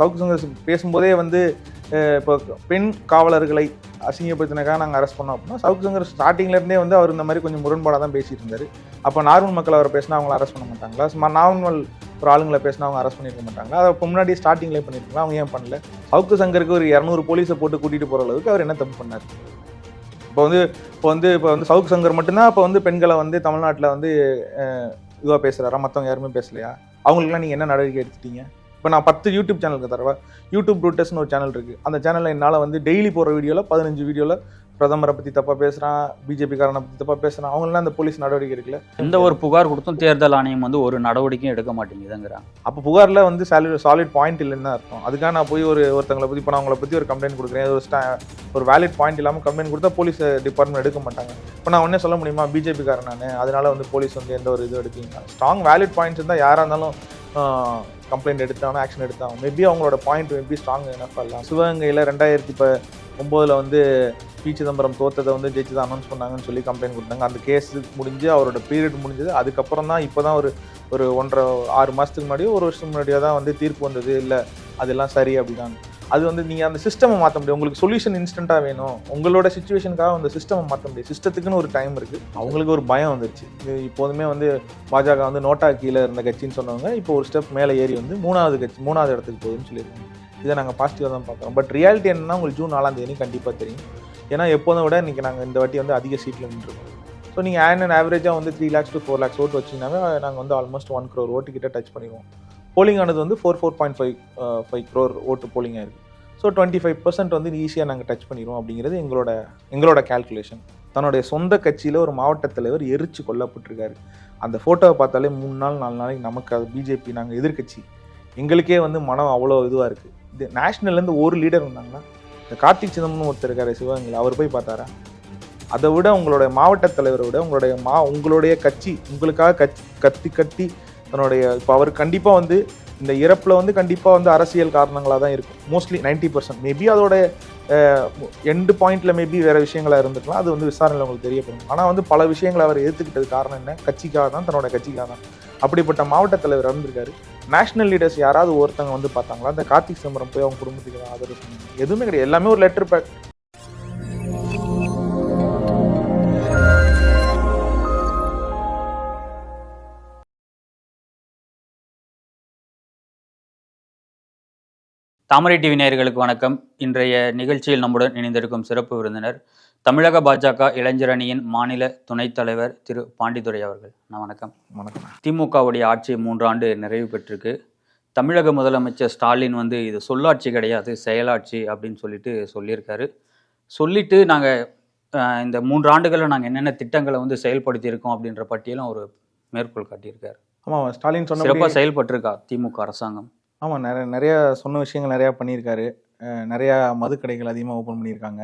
சவுக்கு சங்கர் பேசும்போதே வந்து இப்போ பெண் காவலர்களை அசிங்கப்படுத்தினக்காக நாங்கள் அரெஸ்ட் பண்ணோம் அப்படின்னா சவுக்கு சங்கர் ஸ்டார்டிங்லேருந்தே வந்து அவர் இந்த மாதிரி கொஞ்சம் முரண்பாடாக தான் பேசிட்டு இருந்தார். அப்போ நார்மல் மக்கள் அவரை பேசினா அவங்கள அரெஸ்ட் பண்ண மாட்டாங்களா? சும்மா நார்மல் ஒரு ஆளுங்களை பேசினா அவங்க அரெஸ்ட் பண்ணிருக்க மாட்டாங்களா? அதை இப்போ முன்னாடி ஸ்டார்டிங்லேயே பண்ணியிருக்கலாம் அவங்க ஏன் பண்ணல? சவுக்கு சங்கருக்கு ஒரு இரநூறு போலீஸை போட்டு கூட்டிகிட்டு போகிற அளவுக்கு அவர் என்ன தப்பு பண்ணார்? இப்போ வந்து இப்போ வந்து இப்போ வந்து சவுக்கு சங்கர் மட்டும்தான் இப்போ வந்து பெண்களை வந்து தமிழ்நாட்டில் வந்து இதுவாக பேசுகிறாரா மற்றவங்க யாருமே பேசலையா? அவங்களுக்குலாம் நீங்கள் என்ன நடவடிக்கை எடுத்துட்டீங்க? இப்போ நான் பத்து யூடியூப் சேனலுக்கு தரவா? யூடியூப் ரூட்டர்ஸ்னு ஒரு சேனல் இருக்குது அந்த சேனலில் என்னால் வந்து டெய்லி போகிற வீடியோவில் பதினஞ்சு வீடியோவில் பிரதமரை பற்றி தப்பாக பேசுகிறான் பிஜேபி காரனை பற்றி தப்பாக பேசுகிறான் அவங்களாம் அந்த போலீஸ் நடவடிக்கை இருக்குல்ல எந்த ஒரு புகார் கொடுத்தும் தேர்தல் ஆணையம் வந்து ஒரு நடவடிக்கையும் எடுக்க மாட்டேங்குதுங்கிறாங்க. அப்போ புகாரில் வந்து சாலிட் சாலிட் பாயிண்ட் இல்லைன்னு தான் அர்த்தம். அதுக்காக நான் போய் ஒரு ஒருத்தங்களை பற்றி இப்போ நான் அவங்கள பற்றி ஒரு கம்ப்ளைண்ட் கொடுக்குறேன். ஒரு ஸ்டா ஒரு வேலிட் பாயிண்ட் இல்லாமல் கம்ப்ளைண்ட் கொடுத்தா போலீஸ் டிபார்ட்மெண்ட் எடுக்க மாட்டாங்க. இப்போ நான் உடனே சொல்ல முடியுமா? பிஜேபி காரன் நான். அதனால வந்து போலீஸ் வந்து எந்த ஒரு இது எடுக்கீங்க ஸ்ட்ராங் வேலிட் பாயிண்ட்ஸ் இருந்தால் யாராக இருந்தாலும் கம்ப்ளைண்ட் எடுத்தாலும் ஆக்ஷன் எடுத்தாங்க மேபி அவங்களோட பாயிண்ட் மேபி ஸ்ட்ராங் எனஃப் அல்ல சிவகங்கையில் ரெண்டாயிரத்தி இப்போ ஒம்போதில் வந்து பி. சிதம்பரம் தோத்ததை வந்து ஜெயிச்சு அனௌன்ஸ் பண்ணாங்கன்னு சொல்லி கம்ப்ளைண்ட் கொடுத்தாங்க. அந்த கேஸ் முடிஞ்சு அவரோட பீரியட் முடிஞ்சது. அதுக்கப்புறம் தான் இப்போ தான் ஒரு ஒரு ஒன்றரை ஆறு மாதத்துக்கு முன்னாடியோ ஒரு வருஷத்துக்கு முன்னாடியோ தான் வந்து தீர்ப்பு வந்தது. இல்லை அதெல்லாம் சரி அப்படிதான். அது வந்து நீங்கள் அந்த சிஸ்டமை மாற்ற முடியும். உங்களுக்கு சொல்யூஷன் இன்ஸ்டண்ட்டாக வேணும். உங்களோட சுச்சுவேஷனுக்காக அந்த சிஸ்டமை மாற்ற முடியும். சிஸ்டத்துக்குன்னு ஒரு டைம் இருக்குது அவங்களுக்கு ஒரு பயம் வந்துருச்சு. இது இப்போதுமே வந்து பாஜக வந்து நோட்டா கீழே இருந்த கட்சின்னு சொன்னவங்க இப்போ ஒரு ஸ்டெப் மேலே ஏறி வந்து மூணாவது கட்சி மூணாவது இடத்துக்கு போகுதுன்னு சொல்லியிருக்காங்க. இதை நாங்கள் பாசிட்டிவாக தான் பார்க்குறோம். பட் ரியாலிட்டி என்னன்னா உங்களுக்கு ஜூன் நாலாம் தேதி கண்டிப்பாக தெரியும். ஏன்னா எப்போதும் விட இன்றைக்கி நாங்கள் இந்த வாட்டி வந்து அதிக சீட்டில் நின்றுருக்கோம். ஸோ நீங்கள் ஆன் அண்ட் ஆவரேஜாக வந்து three lakhs to four lakhs ஓட்டு வச்சிங்கனாவே நாங்கள் வந்து ஆல்மோஸ்ட் ஒன் க்ரோர் ஓட்டு கிட்ட டச் பண்ணிடுவோம். போலிங் ஆனது வந்து four four point five five crore ஓட்டு போலிங் ஆயிருக்கு. ஸோ டுவெண்ட்டி ஃபைவ் பர்சன்ட் வந்து ஈஸியாக நாங்கள் டச் பண்ணிடுவோம் அப்படிங்கிறது எங்களோட எங்களோட கால்குலேஷன் தன்னுடைய சொந்த கட்சியில் ஒரு மாவட்ட தலைவர் எரிச்சு கொல்லப்பட்டிருக்காரு. அந்த ஃபோட்டோவை பார்த்தாலே மூணு நாள் நாலு நாளைக்கு நமக்கு அது பிஜேபி நாங்கள் எதிர்க்கட்சி. எங்களுக்கே வந்து மனம் அவ்வளோ இதுவாக இருக்குது இது நேஷ்னல்லேருந்து ஒரு லீடர் வந்தாங்கன்னா இந்த கார்த்திக் சிதம்பரம் ஒருத்தர் இருக்காரு சிவகங்கையில் அவர் போய் பார்த்தாரா? அதை விட உங்களுடைய மாவட்ட தலைவரை விட உங்களுடைய மா உங்களுடைய கட்சி உங்களுக்காக கட்சி கத்தி கத்தி தன்னுடைய இப்போ அவர் கண்டிப்பாக வந்து இந்த இறப்பில் வந்து கண்டிப்பாக வந்து அரசியல் காரணங்களாக தான் இருக்கும். மோஸ்ட்லி 90% பர்சன்ட் மேபி அதோட எண்டு பாயிண்டில் மேபி வேறு விஷயங்களாக இருந்துக்கலாம் அது வந்து விசாரணையில் உங்களுக்கு தெரியப்படும். ஆனால் வந்து பல விஷயங்களை அவர் ஏற்றுக்கிட்டது காரணம் என்ன? கட்சிக்காக தான் தன்னோட கட்சிக்காக தான். அப்படிப்பட்ட மாவட்ட தலைவர் இருந்திருக்காரு. நேஷனல் லீடர்ஸ் யாராவது ஒருத்தவங்க வந்து பார்த்தாங்களா? அந்த கார்த்திக் சிதம்பரம் போய் அவங்க குடும்பத்துக்கு ஆதரவு எதுவுமே கிடையாது. எல்லாமே ஒரு லெட்டர் பேக் தாமரை டிவி நேயர்களுக்கு வணக்கம். இன்றைய நிகழ்ச்சியில் நம்முடன் இணைந்திருக்கும் சிறப்பு விருந்தினர் தமிழக பாஜக இளைஞர் அணியின் மாநில துணைத் தலைவர் திரு பாண்டித்துரை அவர்கள். நான் வணக்கம். வணக்கம். திமுகவுடைய ஆட்சி மூன்றாண்டு நிறைவு பெற்றிருக்கு. தமிழக முதலமைச்சர் ஸ்டாலின் வந்து இது சொல்லாட்சி கிடையாது செயலாட்சி அப்படின்னு சொல்லிட்டு சொல்லியிருக்காரு. சொல்லிட்டு நாங்கள் இந்த மூன்று ஆண்டுகளில் நாங்கள் என்னென்ன திட்டங்களை வந்து செயல்படுத்தியிருக்கோம் அப்படின்ற பட்டியலும் ஒரு மேற்கோள் காட்டியிருக்காரு. ஆமாம் ஸ்டாலின் சொன்ன சிறப்பாக செயல்பட்டிருக்கா திமுக அரசாங்கம்? ஆமாம் நிறைய நிறையா சொன்ன விஷயங்கள் நிறையா பண்ணியிருக்காரு. நிறையா மதுக்கடைகள் அதிகமாக ஓப்பன் பண்ணியிருக்காங்க.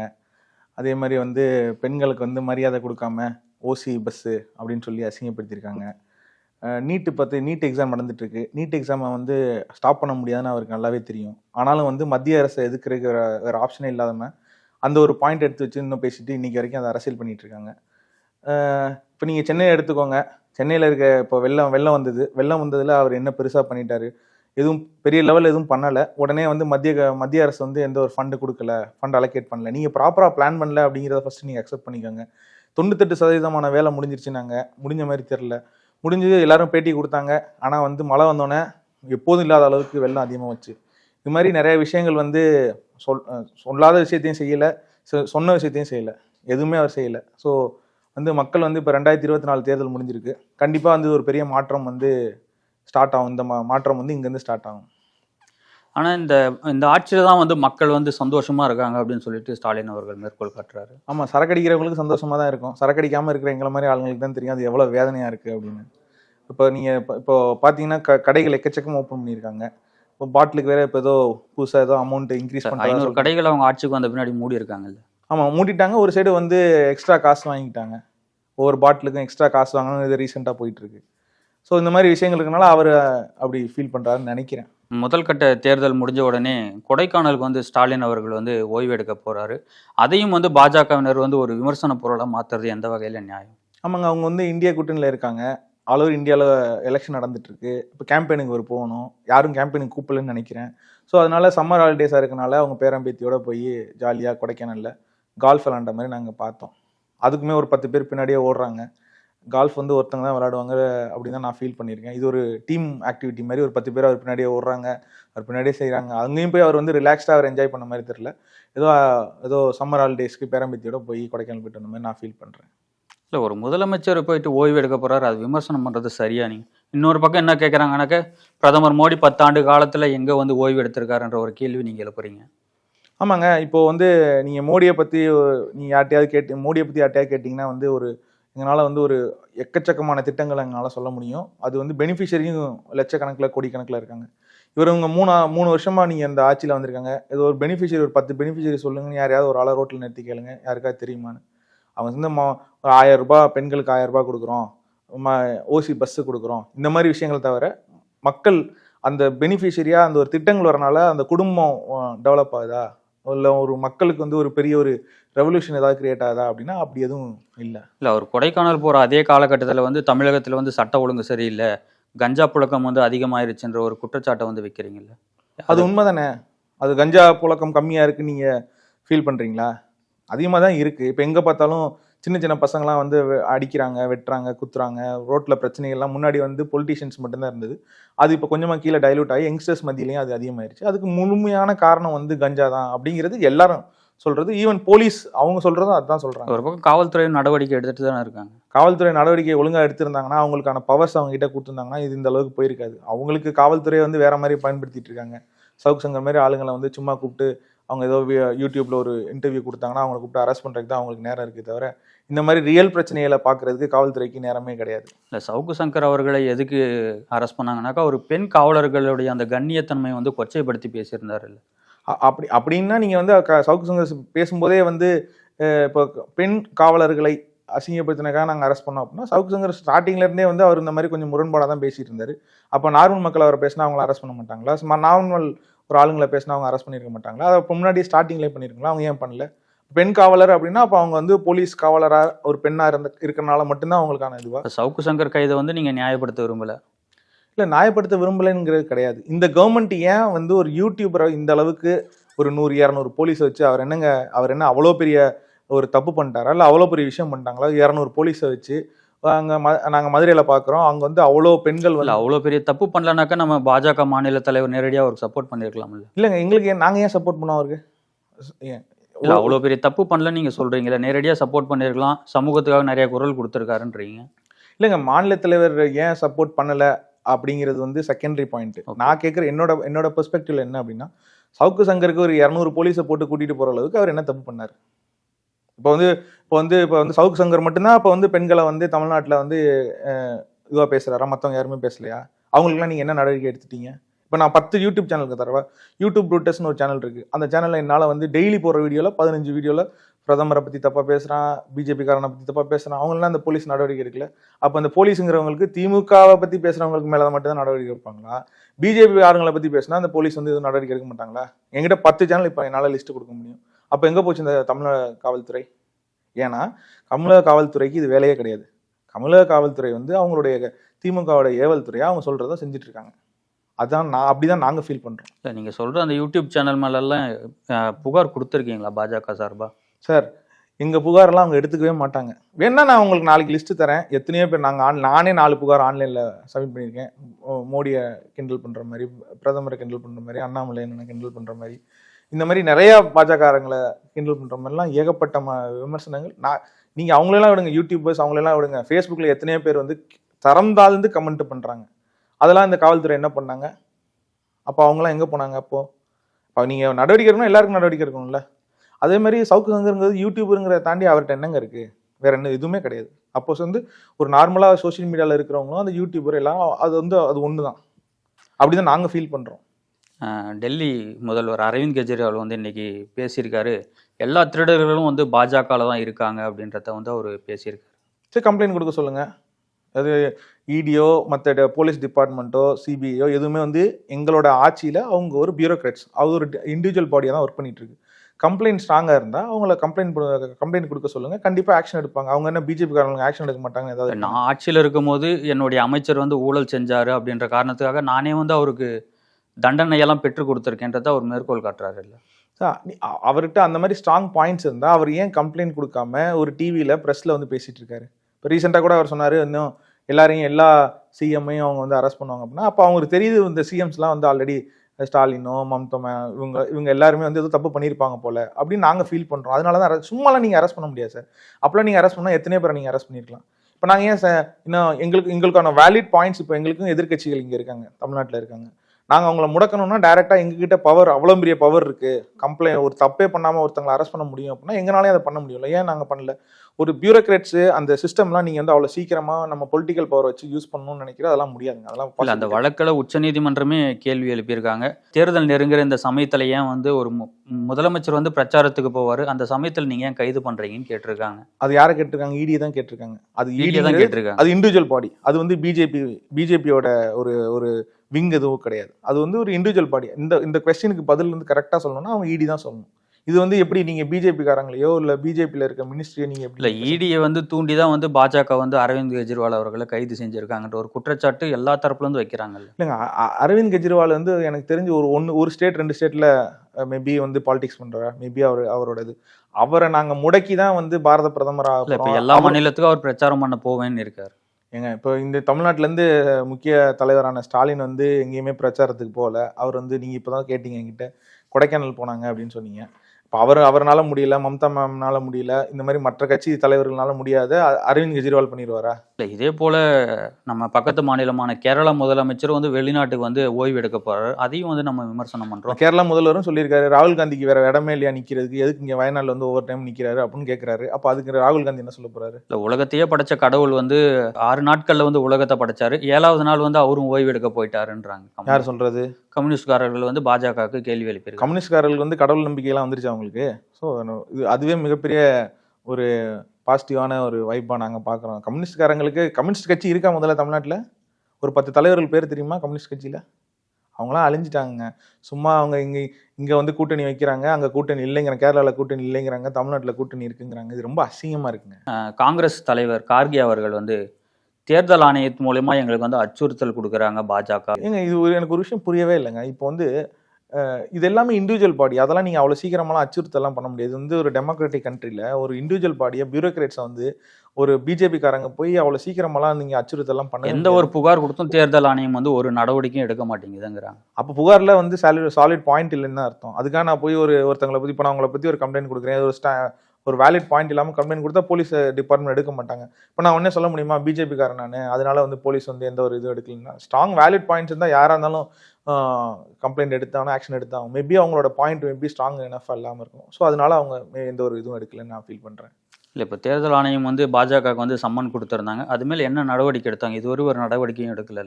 அதே மாதிரி வந்து பெண்களுக்கு வந்து மரியாதை கொடுக்காம ஓசி பஸ்ஸு அப்படின்னு சொல்லி அசிங்கப்படுத்தியிருக்காங்க. நீட்டு பற்றி நீட் எக்ஸாம் நடந்துட்டுருக்கு. நீட் எக்ஸாமை வந்து ஸ்டாப் பண்ண முடியாதுன்னு அவருக்கு நல்லாவே தெரியும். ஆனாலும் வந்து மத்திய அரசை எதுக்குறதுக்கு வேற வேறு ஆப்ஷனே இல்லாதம அந்த ஒரு பாயிண்ட் எடுத்து வச்சு இன்னும் பேசிட்டு இன்றைக்கி வரைக்கும் அதை அரசியல் பண்ணிகிட்ருக்காங்க இருக்காங்க இப்போ நீங்கள் சென்னையை எடுத்துக்கோங்க. சென்னையில் இருக்க இப்போ வெள்ளம் வெள்ளம் வந்தது. வெள்ளம் வந்ததில் அவர் என்ன பெருசாக பண்ணிட்டாரு? எதுவும் பெரிய லெவல் எதுவும் பண்ணலை. உடனே வந்து மத்திய க- மத்திய அரசு வந்து எந்த ஒரு ஃபண்டு கொடுக்கல ஃபண்ட் அலோகேட் பண்ணல. நீங்கள் ப்ராப்பராக பிளான் பண்ணல அப்படிங்கிறத ஃபஸ்ட்டு நீங்கள் அக்செப்ட் பண்ணிக்கோங்க. தொண்ணூத்தெட்டு சதவீதமான வேலை முடிஞ்சிருச்சுனாங்க முடிஞ்ச மாதிரி தெரில முடிஞ்சது எல்லாரும் பேட்டி கொடுத்தாங்க. ஆனால் வந்து மழை வந்தோடனே எப்போதும் இல்லாத அளவுக்கு வெள்ளம் அதிகமாக வச்சு இது மாதிரி நிறைய விஷயங்கள் வந்து சொல் சொல்லாத விஷயத்தையும் செய்யலை. சொன்ன விஷயத்தையும் செய்யலை. எதுவுமே அவர் செய்யலை. ஸோ வந்து மக்கள் வந்து இப்போ ரெண்டாயிரத்தி இருபத்தி நாலு தேர்தல் முடிஞ்சிருக்கு. கண்டிப்பாக வந்து ஒரு பெரிய மாற்றம் வந்து ஸ்டார்ட் ஆகும். இந்த மாற்றம் வந்து இங்கேருந்து ஸ்டார்ட் ஆகும். ஆனால் இந்த இந்த ஆட்சியில் தான் வந்து மக்கள் வந்து சந்தோஷமா இருக்காங்க அப்படின்னு சொல்லிட்டு ஸ்டாலின் அவர்கள் மேற்கோள் காட்டுறாரு. ஆமாம் சரக்கடிக்கிறவங்களுக்கு சந்தோஷமாக தான் இருக்கும். சரக்கடிக்காமல் இருக்கிற எங்களை மாதிரி ஆளுங்களுக்கு தான் தெரியும். அது எவ்வளோ வேதனையாக இருக்குது அப்படின்னு. இப்போ நீங்கள் இப்போ இப்போ பார்த்தீங்கன்னா க கடைகள் எக்கச்சக்கமாக ஓப்பன் பண்ணியிருக்காங்க. இப்போ பாட்டிலுக்கு வேற இப்போ ஏதோ புதுசாக ஏதோ அமௌண்ட் இன்க்ரீஸ் பண்ணுறாங்க கடைகள் அவங்க ஆட்சிக்கு வந்த பின்னாடி மூடி இருக்காங்கல்ல. ஆமாம் மூடிட்டாங்க. ஒரு சைடு வந்து எக்ஸ்ட்ரா காசு வாங்கிட்டாங்க ஒவ்வொரு பாட்டிலுக்கும் எக்ஸ்ட்ரா காசு வாங்கணும் இது ரீசெண்டாக போயிட்டு இருக்கு. ஸோ இந்த மாதிரி விஷயங்கள் இருக்கனால அவர் அப்படி ஃபீல் பண்ணுறாருன்னு நினைக்கிறேன். முதல் கட்ட தேர்தல் முடிஞ்ச உடனே கொடைக்கானலுக்கு வந்து ஸ்டாலின் அவர்கள் வந்து ஓய்வு எடுக்க போறாரு. அதையும் வந்து பாஜகவினர் வந்து ஒரு விமர்சன பொருளாக மாத்துறது எந்த வகையில நியாயம்? ஆமாங்க அவங்க வந்து இந்தியா கூட்டணியில் இருக்காங்க. ஆல் ஓவர் இந்தியாவில் எலெக்ஷன் நடந்துட்டு இருக்கு இப்போ கேம்பெயினுக்கு ஒரு போகணும். யாரும் கேம்பெயினுக்கு கூப்பிடலன்னு நினைக்கிறேன். ஸோ அதனால சம்மர் ஹாலிடேஸாக இருக்கனால அவங்க பேரம்பேத்தியோட போய் ஜாலியாக கொடைக்கானல்ல கால்ஃப் விளாண்ட மாதிரி நாங்கள் பார்த்தோம். அதுக்குமே ஒரு பத்து பேர் பின்னாடியே ஓடுறாங்க. கால்ஃப் வந்து ஒருத்தங்க தான் விளையாடுவாங்க அப்படின்னு தான் நான் ஃபீல் பண்ணியிருக்கேன். இது ஒரு டீம் ஆக்டிவிட்டி மாதிரி ஒரு பத்து பேர் அவர் பின்னாடியே ஓடுறாங்க அவர் பின்னாடியே செய்கிறாங்க அங்கேயும் போய் அவர் வந்து ரிலாக்ஸ்டாக அவர் என்ஜாய் பண்ண மாதிரி தெரியல. ஏதோ ஏதோ சம்மர் ஹாலிடேஸ்க்கு பேரம்பேத்தியோட போய் கொடைக்கானல் போயிட்டு வந்த மாதிரி நான் ஃபீல் பண்ணுறேன் இல்லை ஒரு முதலமைச்சர் போயிட்டு ஓய்வு எடுக்க போறாரு அது விமர்சனம் பண்றது சரியா நீங்க? இன்னொரு பக்கம் என்ன கேட்குறாங்கனாக்க பிரதமர் மோடி பத்தாண்டு காலத்துல எங்க வந்து ஓய்வு எடுத்திருக்காருன்ற ஒரு கேள்வி நீங்க எழுப்புறீங்க ஆமாங்க இப்போ வந்து நீங்கள் மோடியை பற்றி நீ யார்ட்டையாவது கேட்டு மோடியை பற்றி யார்ட்டையாவது கேட்டிங்கன்னா வந்து ஒரு எங்களால் வந்து ஒரு எக்கச்சக்கமான திட்டங்களை எங்களால் சொல்ல முடியும். அது வந்து பெனிஃபிஷரியும் லட்சக்கணக்கில் கோடிக்கணக்கில் இருக்காங்க. இவர் இவங்க மூணா மூணு வருஷமாக நீங்கள் இந்த ஆட்சியில் வந்திருக்காங்க. ஏதோ ஒரு பெனிஃபிஷரி ஒரு பத்து பெனிஃபிஷரி சொல்லுங்கன்னு யாரையாவது ஒரு ஆளை ரோட்டில் நிறுத்தி கேளுங்க. யாருக்காவது தெரியுமான்னு. அவங்க வந்து மா ஒரு ஆயிரம் ரூபாய் பெண்களுக்கு ஆயிரம் ரூபாய் கொடுக்குறோம். ம ஓசி பஸ்ஸு கொடுக்குறோம். இந்த மாதிரி விஷயங்கள் தவிர மக்கள் அந்த பெனிஃபிஷரியாக அந்த ஒரு திட்டங்கள் வரனால அந்த குடும்பம் டெவலப் ஆகுதா? இல்லை ஒரு மக்களுக்கு வந்து ஒரு பெரிய ஒரு ரெவல்யூஷன் ஏதாவது கிரியேட் ஆகுதா அப்படின்னா அப்படி எதுவும் இல்லை. இல்லை அவர் கொடைக்கானல் போற அதே காலகட்டத்தில் வந்து தமிழகத்துல வந்து சட்ட ஒழுங்கு சரியில்லை. கஞ்சா புழக்கம் வந்து அதிகமாயிருச்சுன்ற ஒரு குற்றச்சாட்டை வந்து வைக்கிறீங்கல்ல? அது உண்மைதானே? அது கஞ்சா புழக்கம் கம்மியாக இருக்குன்னு நீங்கள் ஃபீல் பண்ணுறீங்களா அதிகமாக தான் இருக்குது இப்போ எங்கே பார்த்தாலும் சின்ன சின்ன பசங்களாம் வந்து அடிக்கிறாங்க வெட்டுறாங்க குத்துறாங்க ரோட்டில் பிரச்சனைகள்லாம் முன்னாடி வந்து பொலிட்டிஷியன்ஸ் மட்டும்தான் இருந்தது. அது இப்போ கொஞ்சமாக கீழே டைலூட் ஆகி யங்ஸ்டர்ஸ் மத்தியிலையும் அது அதிகமாயிருச்சு. அதுக்கு முழுமையான காரணம் வந்து கஞ்சா தான் அப்படிங்கிறது எல்லாரும் சொல்கிறது ஈவன் போலீஸ் அவங்க சொல்கிறதும் அதுதான் சொல்கிறாங்க ஒரு பக்கம் காவல்துறை நடவடிக்கை எடுத்துட்டு தானே இருக்காங்க. காவல்துறை நடவடிக்கை ஒழுங்காக எடுத்திருந்தாங்கன்னா அவங்களுக்கான பவர்ஸ் அவங்க கிட்ட கொடுத்துருந்தாங்கன்னா இது இந்த அளவுக்கு போயிருக்காது. அவங்களுக்கு காவல்துறை வந்து வேற மாதிரி பயன்படுத்திட்டு இருக்காங்க. சவுக் சங்கர் மாதிரி ஆளுங்களை வந்து சும்மா கூப்பிட்டு அவங்க ஏதோ யூடியூப்ல ஒரு இன்டர்வியூ கொடுத்தாங்கன்னா அவங்களை கூப்பிட்டு அரெஸ்ட் பண்றதுக்கு தான் அவங்களுக்கு நேரம் இருக்கு தவிர இந்த மாதிரி ரியல் பிரச்சனைகளை பார்க்கறதுக்கு காவல்துறைக்கு நேரமே கிடையாது. இல்லை சவுக்கு சங்கர் அவர்களை எதுக்கு அரெஸ்ட் பண்ணாங்கனாக்கா ஒரு பெண் காவலர்களுடைய அந்த கண்ணியத்தன்மையை வந்து கொச்சைப்படுத்தி பேசியிருந்தாரு இல்ல. அப்படி அப்படின்னா நீங்க வந்து சவுக்கு சங்கர் பேசும்போதே வந்து இப்போ பெண் காவலர்களை அசிங்கப்படுத்தினக்காக நாங்கள் அரெஸ்ட் பண்ணோம் அப்படின்னா சவுக்கு சங்கர் ஸ்டார்டிங்ல இருந்தே வந்து அவர் இந்த மாதிரி கொஞ்சம் முரண்பாடாக தான் பேசிட்டு இருந்தாரு. அப்போ நார்மல் மக்கள் அவரை பேசினா அவங்கள அரெஸ்ட் பண்ண மாட்டாங்களா? சும்மா நார்மல் ஒரு ஆளுங்களை பேசினா அவங்க அரெஸ்ட் பண்ணியிருக்க மாட்டாங்களா? அதை முன்னாடி ஸ்டார்டிங்லேயே பண்ணியிருக்காங்களா அவங்க ஏன் பண்ணல? பெண் காவலர் அப்படின்னா அப்போ அவங்க வந்து போலீஸ் காவலராக ஒரு பெண்ணாக இருந்த இருக்கிறனால மட்டும்தான் அவங்களுக்கான இதுவா? இப்ப சவுக்கு சங்கர் கைதை வந்து நீங்க நியாயப்படுத்த விரும்பல. இல்லை நியாயப்படுத்த விரும்பலைங்கிறது கிடையாது. இந்த கவர்மெண்ட் ஏன் வந்து ஒரு யூடியூபரை இந்த அளவுக்கு ஒரு நூறு இரநூறு போலீஸ் வச்சு அவர் என்னங்க அவர் என்ன அவ்வளோ பெரிய ஒரு தப்பு பண்ணிட்டாரா? இல்லை அவ்வளோ பெரிய விஷயம் பண்ணிட்டாங்களா? இரநூறு போலீஸை வச்சு அங்கே ம நாங்கள் மதுரையில் பார்க்குறோம் அங்கே வந்து அவ்வளோ பெண்கள் வந்து அவ்வளோ பெரிய தப்பு பண்ணலனாக்கா நம்ம பாஜக மாநில தலைவர் நேரடியாக அவருக்கு சப்போர்ட் பண்ணிருக்கலாம்ல. இல்லைங்க எங்களுக்கு ஏன் நாங்கள் ஏன் சப்போர்ட் பண்ணோம் அவருக்கு? ஏன்? இல்ல அவ்வளோ பெரிய தப்பு பண்ணல நீங்க சொல்றீங்களா நேரடியாக சப்போர்ட் பண்ணிருக்கலாம். சமூகத்துக்காக நிறைய குரல் கொடுத்துருக்காருன்றீங்க. இல்லைங்க மாநில தலைவர் ஏன் சப்போர்ட் பண்ணல அப்படிங்கிறது வந்து செகண்டரி பாயிண்ட் Okay. நான் கேட்குற என்னோட என்னோட பெர்ஸ்பெக்டிவ்ல என்ன அப்படின்னா சவுக்கு சங்கருக்கு ஒரு இரநூறு போலீஸை போட்டு கூட்டிட்டு போற அளவுக்கு அவர் என்ன தப்பு பண்ணாரு? இப்போ வந்து இப்போ வந்து இப்போ வந்து சவுக்கு சங்கர் மட்டும்தான் இப்போ வந்து பெண்களை வந்து தமிழ்நாட்டில் வந்து இதுவாக பேசுகிறாரா மற்றவங்க யாருமே பேசலையா? அவங்களுக்குலாம் நீங்கள் என்ன நடவடிக்கை எடுத்துட்டீங்க? இப்போ நான் பத்து யூடியூப் சேனலுக்கு தரவா யூடியூப் ப்ரூட்டஸ்னு ஒரு சேனல் இருக்குது அந்த சேனலில் என்னால் வந்து டெய்லி போகிற வீடியோவில் பதினஞ்சு வீடியோவில் பிரதமரை பற்றி தப்பாக பேசுகிறான் பிஜேபிக்காரனை பற்றி தப்பாக பேசுகிறான் அவங்களாம் அந்த போலீஸ் நடவடிக்கை எடுக்கல. அப்போ அந்த போலீஸுங்கிறவங்களுக்கு திமுகவை பற்றி பேசுகிறவங்களுக்கு மேலே மட்டும் தான் நடவடிக்கை எடுப்பாங்களா? பிஜேபி ஆளுங்களை பற்றி பேசினா அந்த போலீஸ் வந்து எதுவும் நடவடிக்கை எடுக்க மாட்டாங்களா? எங்கிட்ட பத்து சேனல் இப்போ என்னால் லிஸ்ட்டு கொடுக்க முடியும். அப்போ எங்கே போச்சு இந்த தமிழக காவல்துறை? ஏன்னா தமிழக காவல்துறைக்கு இது வேலையே கிடையாது. தமிழக காவல்துறை வந்து அவங்களுடைய திமுகவோட ஏவல் துறையா அவங்க சொல்றத செஞ்சுட்டு இருக்காங்க அதான் நான் அப்படிதான் நாங்க ஃபீல் பண்றோம். இல்ல நீங்க சொல்ற அந்த யூடியூப் சேனல் மேலெல்லாம் புகார் கொடுத்துருக்கீங்களா பாஜக சார்பா? சார் எங்க புகாரெல்லாம் அவங்க எடுத்துக்கவே மாட்டாங்க. வேணா நான் உங்களுக்கு நாளைக்கு லிஸ்ட் தரேன். எத்தனையோ பேர் நாங்க ஆன் நானே நாலு புகார் ஆன்லைன்ல சப்மிட் பண்ணியிருக்கேன். மோடியை கிண்டல் பண்ற மாதிரி பிரதமரை கிண்டல் பண்ற மாதிரி அண்ணாமலை என்ன கிண்டல் பண்ற மாதிரி. இந்த மாதிரி நிறைய பாஜகங்களை கிண்டல் பண்ற மாதிரிலாம் ஏகப்பட்ட ம விமர்சனங்கள். நான் நீங்க அவங்களெல்லாம் விடுங்க யூடியூபர்ஸ் அவங்களெல்லாம் விடுங்க. ஃபேஸ்புக்ல எத்தனையோ பேர் வந்து தரம் தாழ்ந்து கமெண்ட் பண்றாங்க. அதெல்லாம் இந்த காவல்துறை என்ன பண்ணாங்க? அப்போ அவங்களாம் எங்கே போனாங்க அப்போ? அப்போ நீங்கள் நடவடிக்கை இருக்கணும் எல்லாருக்கும் நடவடிக்கை இருக்கணும்ல அதே மாதிரி சவுக்கு சங்கருங்கிறது யூடியூபருங்கிறத தாண்டி அவர்கிட்ட என்னங்க இருக்குது வேற என்ன எதுவுமே கிடையாது. அப்போ வந்து ஒரு நார்மலாக சோஷியல் மீடியாவில் இருக்கிறவங்களும் அந்த யூடியூபர் எல்லாம் அது வந்து அது ஒன்று தான் அப்படி தான் நாங்கள் ஃபீல் பண்ணுறோம் டெல்லி முதல்வர் அரவிந்த் கெஜ்ரிவால் வந்து இன்னைக்கு பேசியிருக்காரு. எல்லா திருடர்களும் வந்து பாஜகவில் தான் இருக்காங்க அப்படின்றத வந்து அவர் பேசியிருக்காரு. சரி கம்ப்ளைண்ட் கொடுக்க சொல்லுங்க. அது இடியோ மற்ற போலீஸ் டிபார்ட்மெண்ட்டோ சிபிஐயோ எதுவுமே வந்து எங்களோட ஆட்சியில் அவங்க ஒரு பியூரோக்ராட்ஸ் அது ஒரு இண்டிவிஜுவல் பாடியாக தான் ஒர்க் பண்ணிட்டு இருக்கு கம்ப்ளைண்ட் ஸ்ட்ராங்காக இருந்தால் அவங்கள கம்ப்ளைண்ட் கம்ப்ளைண்ட் கொடுக்க சொல்லுங்க. கண்டிப்பாக ஆக்ஷன் எடுப்பாங்க. அவங்க என்ன பிஜேபி காரங்க ஆக்ஷன் எடுக்க மாட்டாங்க ஏதாவது நான் ஆட்சியில் இருக்கும்போது என்னுடைய அமைச்சர் வந்து ஊழல் செஞ்சாரு அப்படின்ற காரணத்துக்காக நானே வந்து அவருக்கு தண்டனையெல்லாம் பெற்றுக் கொடுத்துருக்கேன்றத அவர் மேற்கோள் காட்டுறாரு இல்லை. அவர்கிட்ட அந்த மாதிரி ஸ்ட்ராங் பாயிண்ட்ஸ் இருந்தால் அவர் ஏன் கம்ப்ளைண்ட் கொடுக்காம ஒரு டிவியில் ப்ரெஸ்ஸில் வந்து பேசிட்டு இருக்காரு? இப்போ ரீசெண்டாக கூட அவர் சொன்னார் இன்னும் எல்லாரையும் எல்லா சிஎம்மையும் அவங்க வந்து அரெஸ்ட் பண்ணுவாங்க அப்படின்னா அப்போ அவங்களுக்கு தெரியுது இந்த சிஎம்ஸ்லாம் வந்து ஆல்ரெடி ஸ்டாலினோ மம்தோம இவங்க இவங்க எல்லாருமே வந்து ஏதோ தப்பு பண்ணியிருப்பாங்க போல அப்படின்னு நாங்கள் ஃபீல் பண்ணுறோம் அதனால தான் சும்மாலாம் நீங்கள் அரெஸ்ட் பண்ண முடியாது சார். அப்போலாம் நீங்கள் அரெஸ்ட் பண்ணால் எத்தனை பேரை நீங்கள் அரெஸ்ட் பண்ணியிருக்கலாம் இப்போ நாங்கள் ஏன் சார் இன்னும் எங்களுக்கு எங்களுக்கான வேலிட் பாயிண்ட்ஸ் இப்போ எங்களுக்கும் எதிர்க்கட்சிகள் இங்கே இருக்காங்க தமிழ்நாட்டில் இருக்காங்க. நாங்கள் அவங்கள முடக்கணும்னா டேரெக்டாக எங்ககிட்ட பவர் அவ்வளோ பெரிய பவர் இருக்குது கம்ப்ளைண்ட் ஒரு தப்பே பண்ணாமல் ஒருத்தங்களை அரெஸ்ட் பண்ண முடியும் அப்படின்னா எங்களாலே அதை பண்ண முடியல ஏன் நாங்கள் பண்ணல? ஒரு பியூரோக்ராட்ஸு அந்த சிஸ்டம்லாம் நீங்கள் வந்து அவ்வளோ சீக்கிரமாக நம்ம பொலிட்டிக்கல் பவர் வச்சு யூஸ் பண்ணணும்னு நினைக்கிறோம் அதெல்லாம் முடியாதுங்க. அதெல்லாம் அந்த. வழக்கில் உச்சநீதிமன்றமே கேள்வி எழுப்பியிருக்காங்க. தேர்தல் நெருங்குற இந்த சமயத்துல ஏன் வந்து ஒரு முதலமைச்சர் வந்து பிரச்சாரத்துக்கு போவாரு? அந்த சமயத்துல நீங்க ஏன் கைது பண்றீங்கன்னு கேட்டிருக்காங்க. அது யாரை கேட்டிருக்காங்க? இடி தான் கேட்டிருக்காங்க. அது இடி தான் கேட்டிருக்காங்க. அது இண்டிவிஜுவல் பாடி அது வந்து பிஜேபி பிஜேபியோட ஒரு ஒரு விங் எதுவும் கிடையாது. அது வந்து ஒரு இண்டிவிஜுவல் பாடி இந்த இந்த கொஸ்டினுக்கு பதில் வந்து கரெக்டாக சொல்லணும்னா அவங்க இடி தான் சொல்லணும். இது வந்து எப்படி நீங்க பிஜேபி காரங்களையோ இல்ல பிஜேபியில் இருக்க மினிஸ்ட்ரியை நீங்க இல்ல எப்படி இடியை வந்து தூண்டி தான் வந்து பாஜக வந்து அரவிந்த் கெஜ்ரிவால் அவர்களை கைது செஞ்சிருக்காங்கன்ற ஒரு குற்றச்சாட்டு எல்லா தரப்புல இருந்து வைக்கிறாங்கல்ல இல்லைங்க அரவிந்த் கெஜ்ரிவால் வந்து எனக்கு தெரிஞ்சு ஒரு ஒன்று ஒரு ஸ்டேட் ரெண்டு ஸ்டேட்ல மேபி வந்து பாலிடிக்ஸ் பண்றாரா? மேபி அவர் அவரோட இது. அவரை நாங்க முடக்கி தான் வந்து பாரத பிரதமரா இல்ல இப்ப. எல்லா மாநிலத்துக்கும் அவர் பிரச்சாரம் பண்ண போவேன்னு இருக்காரு. ஏங்க இப்போ இந்த தமிழ்நாட்டுல இருந்து முக்கிய தலைவரான ஸ்டாலின் வந்து எங்கேயுமே பிரச்சாரத்துக்கு போகல. அவர் வந்து நீங்க இப்பதான் கேட்டீங்க என்கிட்ட கொடைக்கானல் போனாங்க அப்படின்னு சொன்னீங்க. இப்போ அவர் அவர்னால முடியல மம்தா மேம்னால முடியல இந்த மாதிரி மற்ற கட்சி தலைவர்களால முடியாத. அரவிந்த் கெஜ்ரிவால் பண்ணிடுவாரா? இல்ல இதே போல நம்ம பக்கத்து மாநிலமான கேரளா முதலமைச்சர் வந்து வெளிநாட்டுக்கு வந்து ஓய்வு எடுக்க போறாரு. அதையும் வந்து நம்ம விமர்சனம் பண்றோம். கேரளா முதல்வரும் சொல்லியிருக்காரு ராகுல் காந்திக்கு வேற இடமே இல்லையா நிக்கிறதுக்கு? எதுக்கு இங்க வயநாடுல வந்து ஒவ்வொரு டைம் நிக்கிறாரு அப்படின்னு கேட்கறாரு அப்போ அதுக்கு ராகுல் காந்தி என்ன சொல்ல போறாரு? இல்ல உலகத்தையே படைச்ச கடவுள் வந்து ஆறு நாட்கள்ல வந்து உலகத்தை படைச்சாரு. ஏழாவது நாள் வந்து அவரும் ஓய்வு எடுக்க போயிட்டாருன்றாங்க. யார் சொல்றது? கம்யூனிஸ்ட்காரர்கள் வந்து பாஜகவுக்கு கேள்வி எழுப்பியிருக்காங்க கம்யூனிஸ்ட்காரர்களுக்கு வந்து கடவுள் நம்பிக்கையெல்லாம் வந்துருச்சு அவங்களுக்கு? ஸோ இது அதுவே மிகப்பெரிய ஒரு பாசிட்டிவான ஒரு வைப்பாக நாங்கள் பார்க்குறோம் கம்யூனிஸ்ட்காரங்களுக்கு கம்யூனிஸ்ட் கட்சி இருக்கா முதல்ல தமிழ்நாட்டில்? ஒரு பத்து தலைவர்கள் பேர் தெரியுமா கம்யூனிஸ்ட் கட்சியில்? அவங்களாம் அழிஞ்சிட்டாங்க சும்மா அவங்க இங்கே இங்கே வந்து கூட்டணி வைக்கிறாங்க அங்கே கூட்டணி இல்லைங்கிறாங்க கேரளாவில் கூட்டணி இல்லைங்கிறாங்க தமிழ்நாட்டில் கூட்டணி இருக்குங்கிறாங்க. இது ரொம்ப அசிங்கமாக இருக்குங்க. காங்கிரஸ் தலைவர் கார்கே அவர்கள் வந்து தேர்தல் ஆணையத்து மூலயமா எங்களுக்கு வந்து அச்சுறுத்தல் கொடுக்குறாங்க பாஜக. ஏங்க இது ஒரு எனக்கு ஒரு விஷயம் புரியவே இல்லைங்க. இப்போ வந்து இது எல்லாமே இண்டிவிஜுவல் பாடி அதெல்லாம் நீங்கள் அவ்வளோ சீக்கிரமாலாம் அச்சுறுத்தலாம் பண்ண முடியாது. வந்து ஒரு டெமோக்ராட்டிக் கண்ட்ரியில் ஒரு இண்டிவிஜுவல் பாடியை பியூரோக்ரேட்ஸை வந்து ஒரு பிஜேபி காரங்க போய் அவ்வளோ சீக்கிரமாலாம் நீங்கள் அச்சுறுத்தலாம் பண்ண எந்த ஒரு புகார் கொடுத்தும் தேர்தல் ஆணையம் வந்து ஒரு நடவடிக்கையும் எடுக்க மாட்டேங்குதுங்கிறாங்க. அப்போ புகாரில் வந்து சாலிட் சாலிட் பாயிண்ட் இல்லைன்னு தான் அர்த்தம். அதுக்காக நான் போய் ஒரு ஒருத்தங்களை பற்றி இப்போ நான் அவங்கள பற்றி ஒரு கம்ப்ளைண்ட் கொடுக்குறேன். ஒரு ஸ்டா ஒரு வேலிட் பாயிண்ட் இல்லாமல் கம்ப்ளைண்ட் கொடுத்தா போலீஸ் டிபார்ட்மெண்ட் எடுக்க மாட்டாங்க. இப்போ நான் உடனே சொல்ல முடியுமா? பிஜேபிக்காரன் நான். அதனால வந்து போலீஸ் வந்து எந்த ஒரு இது எடுக்கலன்னா ஸ்ட்ராங் வேலிட் பாயிண்ட்ஸ் இருந்தால் யாராக இருந்தாலும் கம்ப்ளைண்ட் எடுத்தாலும் ஆக்ஷன் எடுத்தாங்க. மேபி அவங்களோட பாயிண்ட் மேபி ஸ்ட்ராங் எனஃப் இல்லாமல் இருக்கும். ஸோ அதனால அவங்க எந்த ஒரு இதுவும் எடுக்கலன்னு நான் ஃபீல் பண்ணுறேன் இல்லை இப்போ தேர்தல் ஆணையம் வந்து பாஜகவுக்கு வந்து சம்மன் கொடுத்துருந்தாங்க. அது மேலே என்ன நடவடிக்கை எடுத்தாங்க? இதுவரை ஒரு நடவடிக்கையும் எடுக்கல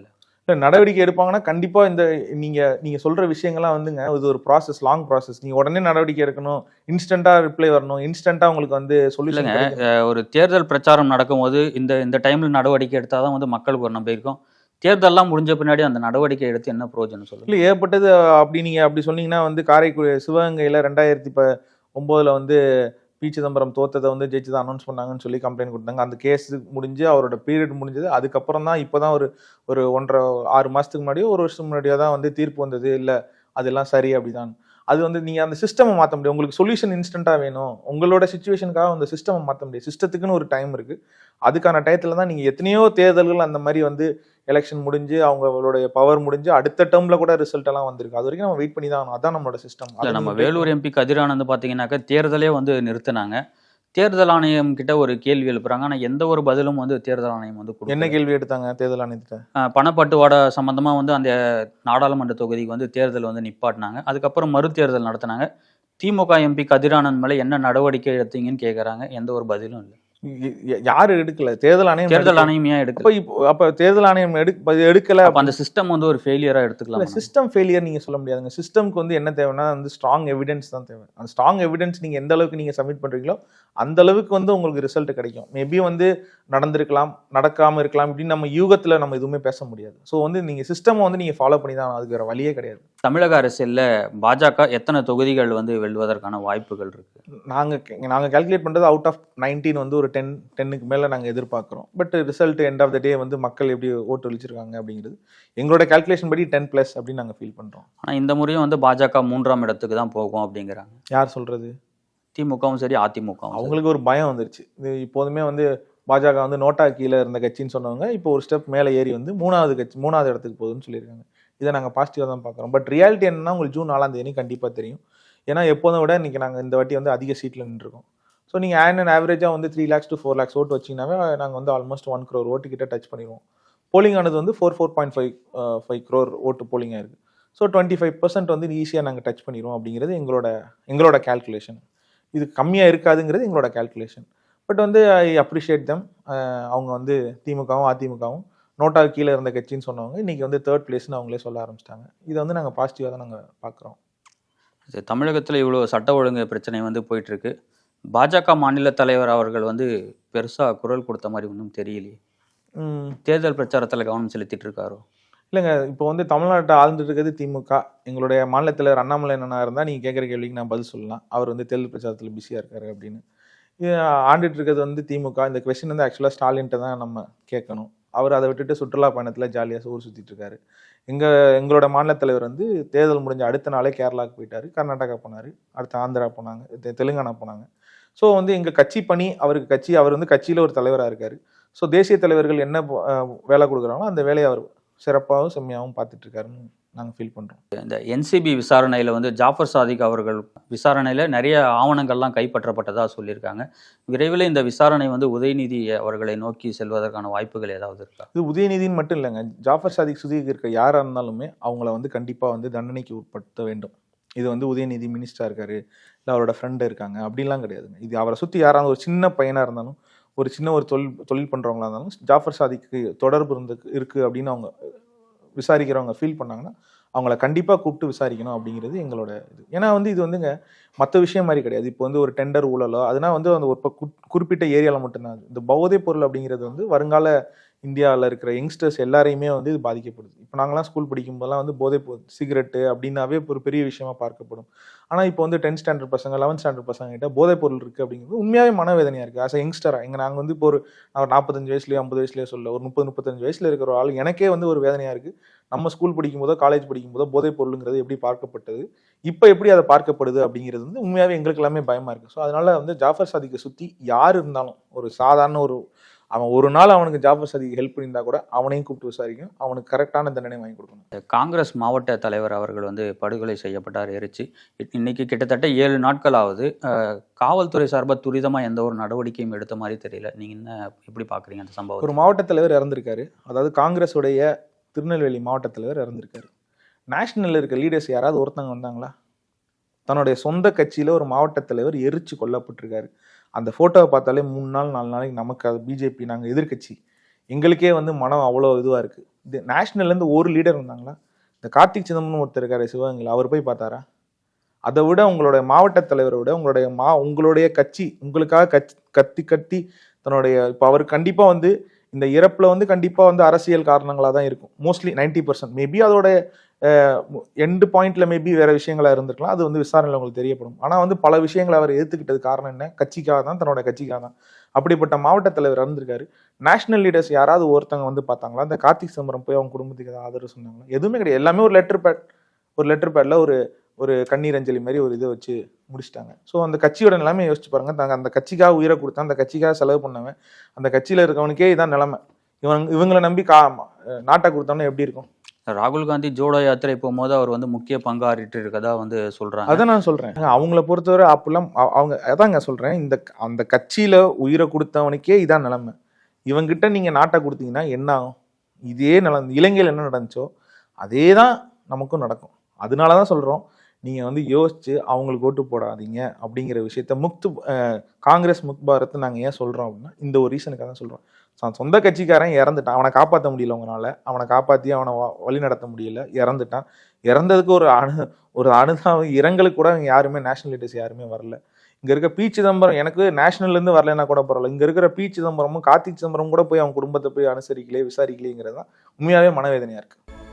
இல்லை நடவடிக்கை எடுப்பாங்கன்னா கண்டிப்பாக இந்த நீங்கள் நீங்கள் சொல்கிற விஷயங்கள்லாம் வந்துங்க இது ஒரு ப்ராசஸ் லாங் ப்ராசஸ் நீங்கள் உடனே நடவடிக்கை எடுக்கணும் இன்ஸ்டண்ட்டாக ரிப்ளை வரணும் இன்ஸ்டண்ட்டாக உங்களுக்கு வந்து அஹ் ஒரு தேர்தல் பிரச்சாரம் நடக்கும்போது இந்த இந்த டைம்ல நடவடிக்கை எடுத்தால் தான் வந்து மக்களுக்கு ஒரு நம்பிக்கை இருக்கும். தேர்தல்லாம் முடிஞ்ச பின்னாடி அந்த நடவடிக்கை எடுத்து என்ன பிரயோஜனம் சொல்லுங்க? இல்லை ஏற்பட்டது அப்படி நீங்கள் அப்படி சொன்னீங்கன்னா வந்து காரைக்குடி சிவகங்கையில் ரெண்டாயிரத்தி இப்போ ஒம்போதில் வந்து பி சிதம்பரம் தோத்ததை வந்து ஜெயிச்சு தான் அனௌன்ஸ் பண்ணாங்கன்னு சொல்லி கம்ப்ளைண்ட் கொடுத்தாங்க. அந்த கேஸ் முடிஞ்சு அவரோட பீரியட் முடிஞ்சது. அதுக்கப்புறம் தான் இப்போ தான் ஒரு ஒரு ஒன்றரை ஆறு மாதத்துக்கு முன்னாடியோ ஒரு வருஷத்துக்கு முன்னாடியோ தான் வந்து தீர்ப்பு வந்தது. இல்லை அதெல்லாம் சரி அப்படிதான். அது வந்து நீங்கள் அந்த சிஸ்டமை மாற்ற முடியும் உங்களுக்கு சொல்யூஷன் இன்ஸ்டண்ட்டாக வேணும். உங்களோட சுச்சுவேஷனுக்காக அந்த சிஸ்டமை மாற்ற முடியும் சிஸ்டத்துக்குன்னு ஒரு டைம் இருக்குது அதுக்கான டயத்தில் தான் நீங்கள் எத்தனையோ தேர்தல்கள் அந்த மாதிரி வந்து எலெக்ஷன் முடிஞ்சு அவங்களுடைய பவர் முடிஞ்சு அடுத்த டேர்ம்ல கூட ரிசல்ட் எல்லாம் வந்திருக்கு. அது வரைக்கும் நம்ம வெயிட் பண்ணி தான் அதான் நம்மளோட சிஸ்டம் இல்லை நம்ம வேலூர் எம்பி கதிரானந்த் பார்த்தீங்கன்னாக்கா தேர்தலே வந்து நிறுத்தினாங்க. தேர்தல் ஆணையம் கிட்ட ஒரு கேள்வி எழுப்புறாங்க. ஆனால் எந்த ஒரு பதிலும் வந்து தேர்தல் ஆணையம் வந்து. என்ன கேள்வி எடுத்தாங்க தேர்தல் ஆணையத்தை அஹ் பணப்பட்டுவாடா சம்பந்தமா வந்து அந்த நாடாளுமன்ற தொகுதிக்கு வந்து தேர்தல் வந்து நிப்பாட்டினாங்க. அதுக்கப்புறம் மறு தேர்தல் நடத்தினாங்க. திமுக எம்பி கதிரானந்த் மேல என்ன நடவடிக்கை எடுத்தீங்கன்னு கேக்குறாங்க. எந்த ஒரு பதிலும் இல்லை. யாரு எடுக்கல? தேர்தல் ஆணையம் தேர்தல். ஆணையம் ஏன் எடுக்கல இப்போ அப்ப தேர்தல் ஆணையம் எடுக்க எடுக்கல. அந்த சிஸ்டம் வந்து ஒரு ஃபெயிலியரா எடுத்துக்கலாம்? சிஸ்டம் ஃபெயிலியர் நீங்க சொல்ல முடியாதுங்க. சிஸ்டம்க்கு வந்து என்ன தேவைன்னா வந்து ஸ்ட்ராங் எவிடன்ஸ் தான் தேவை. அந்த ஸ்ட்ராங் எவிடன்ஸ் நீங்க எந்த அளவுக்கு நீங்க சப்மிட் பண்றீங்களோ அந்த அளவுக்கு வந்து உங்களுக்கு ரிசல்ட் கிடைக்கும். மேபி வந்து நடந்திருக்கலாம் நடக்காம இருக்கலாம் இப்படின்னு நம்ம யூகத்துல நம்ம எதுவுமே பேச முடியாது. ஸோ வந்து நீங்க சிஸ்டம் வந்து நீங்க ஃபாலோ பண்ணி தான். அதுக்கு வேற வழியே கிடையாது. தமிழக அரசியல்ல பாஜக எத்தனை தொகுதிகள் வந்து வெல்வதற்கான வாய்ப்புகள் இருக்கு? நாங்க நாங்க கால்குலேட் பண்றது அவுட் ஆஃப் நைன்டீன் வந்து ஒரு ஒரு டென் டென்னுக்கு மேலே நாங்கள் எதிர்பார்க்குறோம். But result end of the day வந்து மக்கள் எப்படி ஓட்டு அளிச்சிருக்காங்க அப்படிங்கிறது எங்களோட கால்குலேஷன் படி டென் ப்ளஸ் அப்படின்னு நாங்கள் ஃபீல் பண்ணுறோம் ஆனால் இந்த முறையும் வந்து பாஜக மூன்றாம் இடத்துக்கு தான் போகும் அப்படிங்கிறாங்க. யார் சொல்கிறது திமுகவும் சரி அதிமுகவும். அவங்களுக்கு ஒரு பயம் வந்துருச்சு. இது இப்போதுமே வந்து பாஜக வந்து நோட்டா கீழே இருந்த கட்சின்னு சொன்னவங்க இப்போ ஒரு ஸ்டெப் மேலே ஏறி வந்து மூணாவது கட்சி மூணாவது இடத்துக்கு போகுதுன்னு சொல்லியிருக்காங்க. இதை நாங்கள் பாசிட்டிவாக தான் பார்க்குறோம். பட் ரியாலிட்டி என்னன்னா உங்களுக்கு ஜூன் நாலாம் தேதி கண்டிப்பாக தெரியும். ஏன்னா எப்போதும் விட இன்னைக்கு நாங்கள் இந்த வாட்டி வந்து அதிக சீட்டில் நின்றுருக்கோம். ஸோ நீங்கள் ஆன் அண்ட் ஆவரேஜாக வந்து three lakhs to four lakhs ஓட்டு வச்சிங்கனாவே நாங்கள் வந்து ஆல்மோஸ்ட் ஒன் க்ரோர் ஓட்டு கிட்ட டச் பண்ணிடுவோம். போலிங் ஆனது வந்து four four point five five crore ஓட்டு போலிங் ஆயிருக்கு ஸோ டுவெண்ட்டி ஃபைவ் பர்சன்ட் வந்து ஈஸியாக நாங்கள் டச் பண்ணிடுவோம் அப்படிங்கிறது எங்களோட எங்களோட கால்குலேஷன் இது கம்மியாக இருக்காதுங்கிறது எங்களோட கால்குலேஷன் பட் வந்து ஐ அப்ரிஷியேட் தம் அவங்க வந்து திமுகவும் அதிமுகவும் நோட்டாவுக்கு கீழே இருந்த கட்சின்னு சொன்னவங்க இன்னைக்கு வந்து தேர்ட் பிளேஸ்னு அவங்களே சொல்ல ஆரம்பிச்சிட்டாங்க. இதை வந்து நாங்கள் பாசிட்டிவாக தான் நாங்கள் பார்க்குறோம். தமிழகத்தில் இவ்வளோ சட்ட ஒழுங்கு பிரச்சனை வந்து போயிட்டுருக்கு பாஜக மாநில தலைவர் அவர்கள் வந்து பெருசாக குரல் கொடுத்த மாதிரி ஒன்றும் தெரியலையே. தேர்தல் பிரச்சாரத்தில் கவனம் செலுத்திட்டு இருக்காரோ? இல்லைங்க இப்போ வந்து தமிழ்நாட்டை ஆழ்ந்துட்டு இருக்கிறது திமுக. எங்களுடைய மாநில தலைவர் அண்ணாமலை என்ன இருந்தால் நீங்கள் கேட்குற கேள்விக்கு நான் பதில் சொல்லலாம். அவர் வந்து தேர்தல் பிரச்சாரத்தில் பிஸியாக இருக்காரு அப்படின்னு. ஆண்டுட்டு இருக்கிறது வந்து திமுக. இந்த கொஸ்டின் வந்து ஆக்சுவலாக ஸ்டாலின்ட்ட தான் நம்ம கேட்கணும். அவர் அதை விட்டுட்டு சுற்றுலா பயணத்தில் ஜாலியாக ஊர் சுற்றிட்டு இருக்காரு. எங்கள் எங்களோட மாநில தலைவர் வந்து தேர்தல் முடிஞ்ச அடுத்த நாளே கேரளாவுக்கு போயிட்டாரு. கர்நாடகா போனார். அடுத்து ஆந்திரா போனாங்க. தெலுங்கானா போனாங்க. ஸோ வந்து எங்கள் கட்சி பணி அவருக்கு கட்சி அவர் வந்து கட்சியில் ஒரு தலைவராக இருக்காரு. ஸோ தேசிய தலைவர்கள் என்ன வேலை கொடுக்குறாங்களோ அந்த வேலையை அவர் சிறப்பாகவும் செம்மையாகவும் பார்த்துட்டு இருக்காருன்னு நாங்கள் ஃபீல் பண்ணுறோம் இந்த என்சிபி விசாரணையில் வந்து ஜாஃபர் சாதிக் அவர்கள் விசாரணையில் நிறைய ஆவணங்கள்லாம் கைப்பற்றப்பட்டதாக சொல்லியிருக்காங்க. விரைவில் இந்த விசாரணை வந்து உதயநிதி அவர்களை நோக்கி செல்வதற்கான வாய்ப்புகள் ஏதாவது இருக்கா? இது உதயநிதின்னு மட்டும் இல்லைங்க. ஜாஃபர் சாதிக் சுதீக் இருக்க யாராக இருந்தாலுமே அவங்கள வந்து கண்டிப்பாக வந்து தண்டனைக்கு உட்படுத்த வேண்டும். இது வந்து உதயநிதி மினிஸ்டராக இருக்காரு. இல்லை அவரோட ஃப்ரெண்டு இருக்காங்க. அப்படிலாம் கிடையாதுங்க. இது அவரை சுற்றி யாராவது ஒரு சின்ன பையனாக இருந்தாலும் ஒரு சின்ன ஒரு தொழில் தொழில் பண்ணுறவங்களா இருந்தாலும் ஜாஃபர் சாதிக்கு தொடர்பு இருந்து இருக்குது அப்படின்னு அவங்க விசாரிக்கிறவங்க ஃபீல் பண்ணாங்கன்னா அவங்கள கண்டிப்பாக கூப்பிட்டு விசாரிக்கணும் அப்படிங்கிறது எங்களோட இது. ஏன்னா வந்து இது வந்துங்க மற்ற விஷயம் மாதிரி கிடையாது. இப்போ வந்து ஒரு டெண்டர் ஊழலோ அதனால் வந்து அந்த ஒரு குறிப்பிட்ட ஏரியாவில் மட்டும்தான். இந்த பௌதை பொருள் அப்படிங்கிறது வந்து வருங்கால இந்தியாவில் இருக்கிற யங்ஸ்டர்ஸ் எல்லாரையுமே வந்து இது பாதிக்கப்படுது. இப்போ நாங்களாம் ஸ்கூல் படிக்கும்போதெல்லாம் வந்து போதை பொருள் சிகரெட்டு அப்படின்னாவே ஒரு பெரிய விஷயமா பார்க்கப்படும். ஆனால் இப்போ வந்து டென்த் ஸ்டாண்டர்ட் பசங்க லெவன்த் ஸ்டாண்டர்ட் பசங்க கிட்ட போதைப் பொருள் இருக்குது அப்படிங்கிறது உண்மையாகவே மனவேதனையாக இருக்குது ஆஸ் யங்ஸ்டராக எங்கள் நாங்கள் வந்து இப்போ ஒரு நான் ஒரு நாற்பத்தஞ்சு வயசுலேயே ஐம்பது வயசுலேயே சொல்ல ஒரு முப்பது முப்பத்தஞ்சு வயசில் இருக்கிற ஒரு ஆள் எனக்கே வந்து ஒரு வேதனையாக இருக்குது நம்ம ஸ்கூல் படிக்கும்போதோ காலேஜ் படிக்கும்போதோ போதைப் பொருளுங்கிறது எப்படி பார்க்கப்பட்டது? இப்போ எப்படி அதை பார்க்கப்படுது அப்படிங்கிறது வந்து உண்மையாகவே எங்களுக்கு எல்லாமே பயமாக இருக்குது ஸோ அதனால் வந்து ஜாஃபர் சாதிக்கை சுற்றி யார் இருந்தாலும் ஒரு சாதாரண ஒரு அவன் ஒரு நாள் அவனுக்கு ஜாஃபர் சாதிக்கு ஹெல்ப் பண்ணியிருந்தா கூட அவனையும் கூப்பிட்டு விசாரிக்கும் அவனுக்கு கரெக்டான தண்டனை வாங்கி கொடுக்கணும். காங்கிரஸ் மாவட்ட தலைவர் அவர்கள் வந்து படுகொலை செய்யப்பட்டார் எரிச்சு. இன்னைக்கு கிட்டத்தட்ட ஏழு நாட்கள் ஆகுது. காவல்துறை சார்பாக துரிதமாக எந்த ஒரு நடவடிக்கையும் எடுத்த மாதிரி தெரியல. நீங்கள் என்ன எப்படி பார்க்குறீங்க அந்த சம்பவம் ஒரு மாவட்ட தலைவர் இறந்திருக்காரு. அதாவது காங்கிரஸுடைய திருநெல்வேலி மாவட்ட தலைவர் இறந்திருக்காரு. நேஷனல்ல இருக்க லீடர்ஸ் யாராவது ஒருத்தங்க வந்தாங்களா? தன்னுடைய சொந்த கட்சியில ஒரு மாவட்ட தலைவர் எரிச்சு கொல்லப்பட்டிருக்காரு. அந்த ஃபோட்டோவை பார்த்தாலே மூணு நாள் நாலு நாளைக்கு நமக்கு அது பிஜேபி நாங்கள் எதிர்க்கட்சி. எங்களுக்கே வந்து மனம் அவ்வளோ இதுவாக இருக்குது இது நேஷ்னல்லேருந்து ஒரு லீடர் வந்தாங்களா இந்த கார்த்திக் சிதம்பரம் ஒருத்தர் இருக்காரு சிவகங்கையில். அவர் போய் பார்த்தாரா? அதை விட உங்களுடைய மாவட்ட தலைவரை விட உங்களுடைய மா உங்களுடைய கட்சி உங்களுக்காக கட்சி கத்தி கத்தி தன்னுடைய இப்போ அவர் கண்டிப்பாக வந்து இந்த இறப்பில் வந்து கண்டிப்பாக வந்து அரசியல் காரணங்களாக தான் இருக்கும். மோஸ்ட்லி நைன்டி பர்சன்ட் மேபி அதோட எண்டு பாயிண்ட்ல மேபி வேற விஷயங்களா இருந்திருக்கலாம். அது வந்து விசாரணையில் உங்களுக்கு தெரியப்படும். ஆனால் வந்து பல விஷயங்களை அவர் ஏற்றுக்கிட்டது காரணம் என்ன? கட்சிக்காக தான் தன்னோட கட்சிக்காக தான். அப்படிப்பட்ட மாவட்ட தலைவர் இருந்திருக்காரு. நேஷனல் லீடர்ஸ் யாராவது ஒருத்தவங்க வந்து பார்த்தாங்களா? அந்த கார்த்திக் சிதம்பரம் போய் அவங்க குடும்பத்துக்கு ஏதாவது ஆதரவு சொன்னாங்களா? எதுவுமே கிடையாது. எல்லாமே ஒரு லெட்டர் பேட் ஒரு லெட்டர் பேட்ல ஒரு ஒரு கண்ணீர் அஞ்சலி மாதிரி ஒரு இதை வச்சு முடிச்சிட்டாங்க. ஸோ அந்த கட்சியோட நிலைமை யோசிச்சு பாருங்க. தாங்க அந்த கட்சிக்காக உயிரை கொடுத்தா அந்த கட்சிக்காக செலவு பண்ணவன் அந்த கட்சியில இருக்கவனுக்கே இதான் நிலைமை. இவங்க இவங்களை நம்பி கா நாட்டை கொடுத்தோம்னா எப்படி இருக்கும்? ராகுல் காந்தி ஜோடோ யாத்திரை போகும்போது அவர் வந்து முக்கிய பங்காற்றிட்டு இருக்கதா வந்து சொல்றாங்க. அதை நான் சொல்றேன். அவங்கள பொறுத்தவரை அப்பெல்லாம் அவங்க அதாங்க சொல்றேன். இந்த அந்த கட்சியில உயிரை கொடுத்தவனுக்கே இதான் நிலைமை. இவங்கிட்ட நீங்க நாட்டை கொடுத்தீங்கன்னா என்ன ஆகும்? இதே நில இலங்கையில் என்ன நடந்துச்சோ அதே தான் நமக்கும் நடக்கும். அதனால தான் சொல்றோம். நீங்க வந்து யோசிச்சு அவங்களுக்கு ஓட்டு போடாதீங்க அப்படிங்கிற விஷயத்த முக்து காங்கிரஸ் முக் பாரத் நாங்கள் ஏன் சொல்றோம் அப்படின்னா இந்த ஒரு ரீசனுக்காக தான் சொல்றோம். அவன் சொந்த கட்சிக்காரன் இறந்துட்டான். அவனை காப்பாற்ற முடியல உங்களால் அவனை காப்பாற்றி அவனை வ- வழி நடத்த முடியல. இறந்துட்டான். இறந்ததுக்கு ஒரு அணு ஒரு அனுதாபம் இரங்கலுக்கு கூட யாருமே நேஷனல் லீடர்ஸ் யாருமே வரல. இங்கே இருக்க பி சிதம்பரம் எனக்கு நேஷனல்லேருந்து வரலன்னா வரலைன்னா கூட பரவாயில்ல. இங்கே இருக்கிற பி சிதம்பரமும் கார்த்திக் சிதம்பரம் கூட போய் அவன் குடும்பத்தை போய் அனுசரிக்கலையே விசாரிக்கலையேங்கிறது தான் உண்மையாகவே மனவேதனையாக இருக்குது